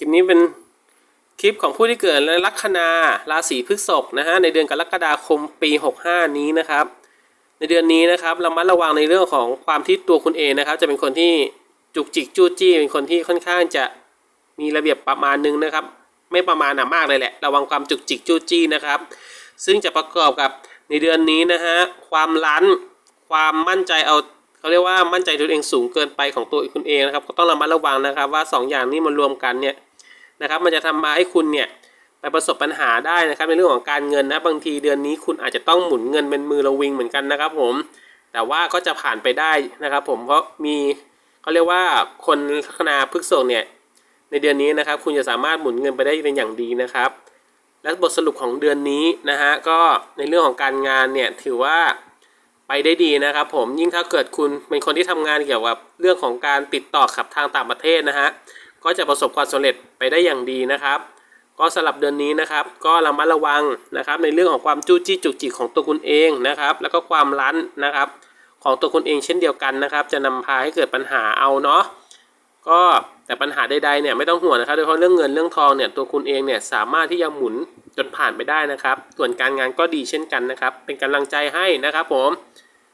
คลิปนี้เป็นคลิปของผู้ที่เกิดในลัคนาราศีพฤษภนะฮะในเดือนกรกฎาคมปี 65 นี้นะครับ ในเดือนนี้นะครับเรามัดระวังในเรื่องของความที่ตัวคุณเองนะครับ จะเป็นคนที่จุกจิกจู้จี้เป็นคนที่ค่อนข้างจะมีระเบียบประมาณนึงนะครับ ไม่ประมาณหนามากเลยแหละ ระวังความจุกจิกจู้จี้นะครับ ซึ่งจะประกอบกับในเดือนนี้นะฮะความลั้นความมั่นใจเอาเขาเรียกว่ามั่นใจตัวเองสูงเกินไปของตัวคุณเองนะครับ ก็ต้องระมัดระวังนะครับ ว่าสองอย่างนี้มันรวมกันเนี่ย นะครับ มันจะทำมาให้คุณเนี่ยไปประสบปัญหาได้นะครับ ในเรื่องของการเงินนะบางทีเดือนนี้คุณอาจจะต้องหมุนเงินเป็นมือระวิงเหมือนกันนะครับผมแต่ว่าก็จะผ่านไปได้นะครับ ผมเพราะมีเขาเรียกว่าคนลัคนาพฤกษภเนี่ยในเดือนนี้นะครับ คุณจะสามารถหมุนเงินไปได้เป็นอย่างดีนะครับ และบทสรุปของเดือนนี้นะฮะก็ในเรื่องของการงานเนี่ยถือว่าไปได้ดีนะครับ ผมยิ่งถ้าเกิดคุณเป็นคนที่ทำงานเกี่ยวกับเรื่องของการติดต่อขับทางต่างประเทศนะฮะ ก็จะประสบความสำเร็จไปได้อย่างดีนะครับ ก็สำหรับเดือนนี้นะครับ ก็ระมัดระวังนะครับ ในเรื่องของความจู้จี้จุกจิกของตัวคุณเองนะครับ แล้วก็ความรั้นนะครับ ของตัวคุณเองเช่นเดียวกันนะครับ จะนำพาให้เกิดปัญหาเอาเนาะก็แต่ปัญหาใดๆเนี่ยไม่ต้องห่วงนะครับโดยเฉพาะเรื่องเงินเรื่องทองเนี่ยตัวคุณเองเนี่ยสามารถที่จะหมุนจนผ่านไปได้นะครับ ส่วนการงานก็ดีเช่นกันนะครับ เป็นกำลังใจให้นะครับผม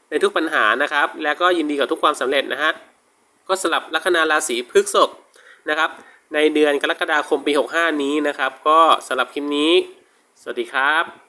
ในทุกปัญหานะครับ แล้วก็ยินดีกับทุกความสำเร็จนะฮะก็สลับลัคนาราศีพฤษภ นะครับ ในเดือนกรกฎาคมปี 65 นี้นะครับ ก็สำหรับคลิปนี้ สวัสดีครับ